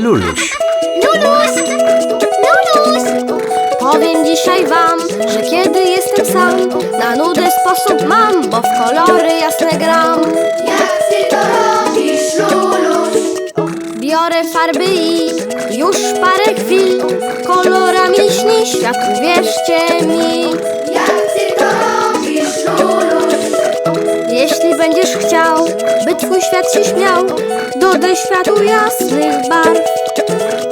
Luluś. Luluś! Luluś! Powiem dzisiaj wam, że kiedy jestem sam Na nudy sposób mam, bo w kolory jasne gram Jak ty to robisz, Luluś? Biorę farby i już parę chwil Kolorami śni świat, wierzcie mi będziesz chciał, by twój świat się śmiał. Dodaj światu jasnych barw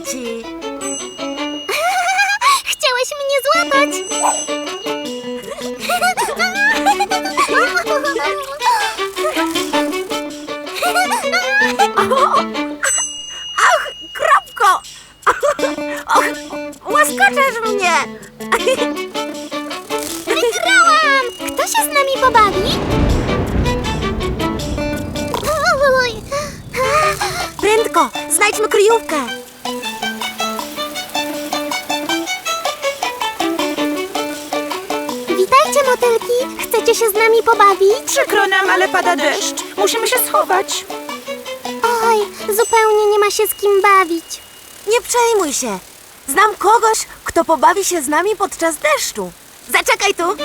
dzieci! Chciałeś mnie złapać! Ach, kropko! Och, łaskoczesz mnie! Wygrałam! Kto się z nami pobawi? Prędko, znajdźmy kryjówkę! Motylki! Chcecie się z nami pobawić? Przykro nam, ale pada deszcz. Musimy się schować. Oj, zupełnie nie ma się z kim bawić. Nie przejmuj się. Znam kogoś, kto pobawi się z nami podczas deszczu. Zaczekaj tu!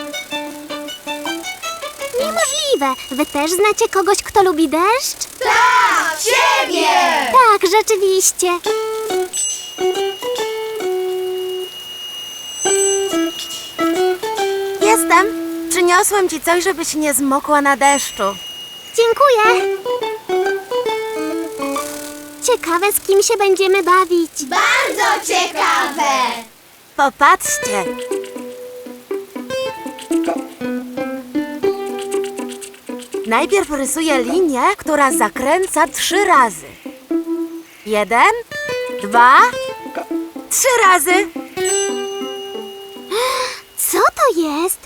Niemożliwe! Wy też znacie kogoś, kto lubi deszcz? Tak, ciebie! Tak, rzeczywiście. Jestem. Przyniosłem ci coś, żebyś nie zmokła na deszczu. Dziękuję. Ciekawe, z kim się będziemy bawić. Bardzo ciekawe! Popatrzcie. Najpierw rysuję linię, która zakręca trzy razy. Jeden, dwa, trzy razy. Co to jest?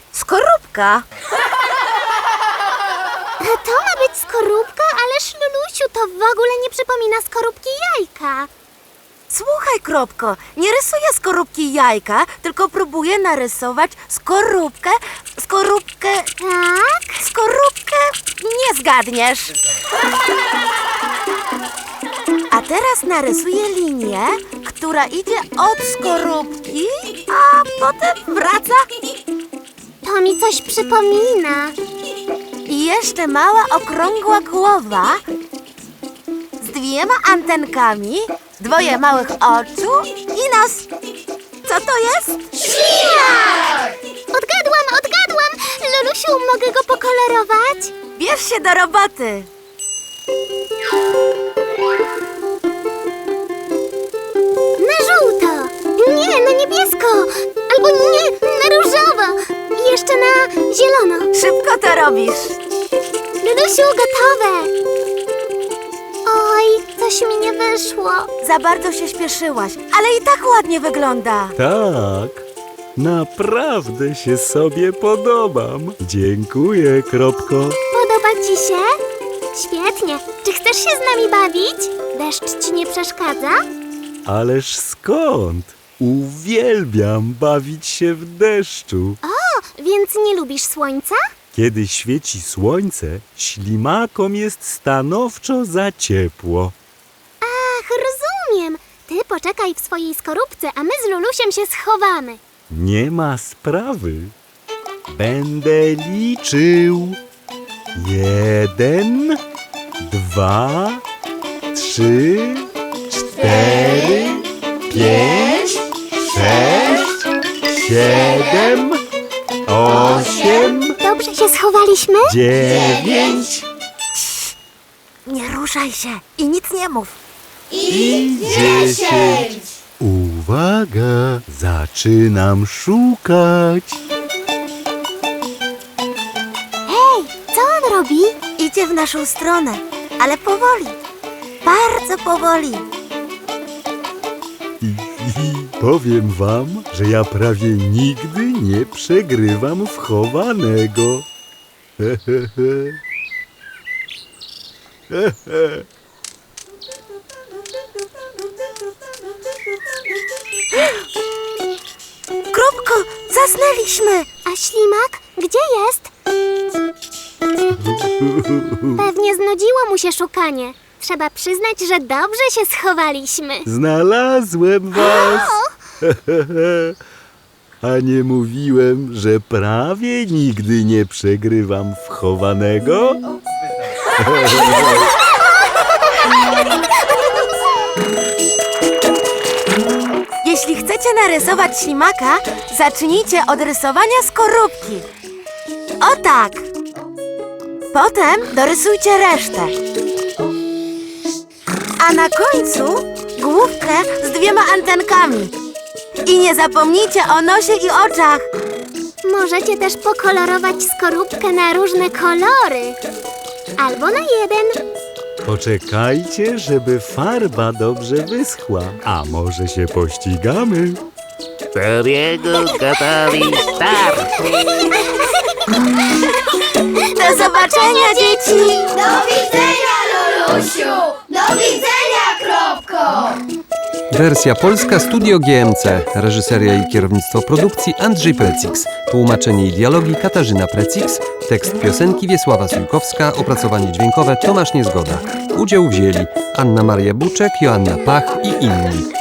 Skorupka. To ma być skorupka, ależ Lulusiu, to w ogóle nie przypomina skorupki jajka. Słuchaj, Kropko, nie rysuję skorupki jajka, tylko próbuję narysować skorupkę, skorupkę, Tak? skorupkę. Nie zgadniesz. A teraz narysuję linię, która idzie od skorupki, a potem wraca. To mi coś przypomina. I jeszcze mała, okrągła głowa z dwiema antenkami, dwoje małych oczu i nos. Co to jest? Odgadłam, odgadłam! Lulusiu, mogę go pokolorować? Bierz się do roboty. Na żółto! Nie, na niebiesko! Zielono. Szybko to robisz. Lulusiu, gotowe! Oj, coś mi nie wyszło. Za bardzo się śpieszyłaś, ale i tak ładnie wygląda. Tak, naprawdę się sobie podobam. Dziękuję, Kropko. Podoba ci się? Świetnie. Czy chcesz się z nami bawić? Deszcz ci nie przeszkadza? Ależ skąd? Uwielbiam bawić się w deszczu. O, więc nie lubisz słońca? Kiedy świeci słońce, ślimakom jest stanowczo za ciepło. Ach, rozumiem. Ty poczekaj w swojej skorupce, a my z Lulusiem się schowamy. Nie ma sprawy. Będę liczył. Jeden, dwa, trzy, cztery, pięć, sześć, siedem, Dobrze się schowaliśmy? dziewięć Nie ruszaj się i nic nie mów. i dziesięć. Uwaga, zaczynam szukać. Hej, co on robi? Idzie w naszą stronę, ale powoli. Bardzo powoli. Powiem wam, że ja prawie nigdy nie przegrywam w chowanego. Kropko, zasnęliśmy. A ślimak? Gdzie jest? Pewnie znudziło mu się szukanie. Trzeba przyznać, że dobrze się schowaliśmy. Znalazłem was! A nie mówiłem, że prawie nigdy nie przegrywam w chowanego? Jeśli chcecie narysować ślimaka, zacznijcie od rysowania skorupki. O tak. Potem dorysujcie resztę. A na końcu główkę z dwiema antenkami. I nie zapomnijcie o nosie i oczach. Możecie też pokolorować skorupkę na różne kolory. Albo na jeden. Poczekajcie, żeby farba dobrze wyschła. A może się pościgamy? Toriego gotowi start! Do zobaczenia, dzieci! Do Wersja polska Studio GMC. Reżyseria i kierownictwo produkcji Andrzej Precix. Tłumaczenie i dialogi Katarzyna Precix. Tekst piosenki Wiesława Sujkowska. Opracowanie dźwiękowe Tomasz Niezgoda. Udział wzięli Anna Maria Buczek, Joanna Pach i inni.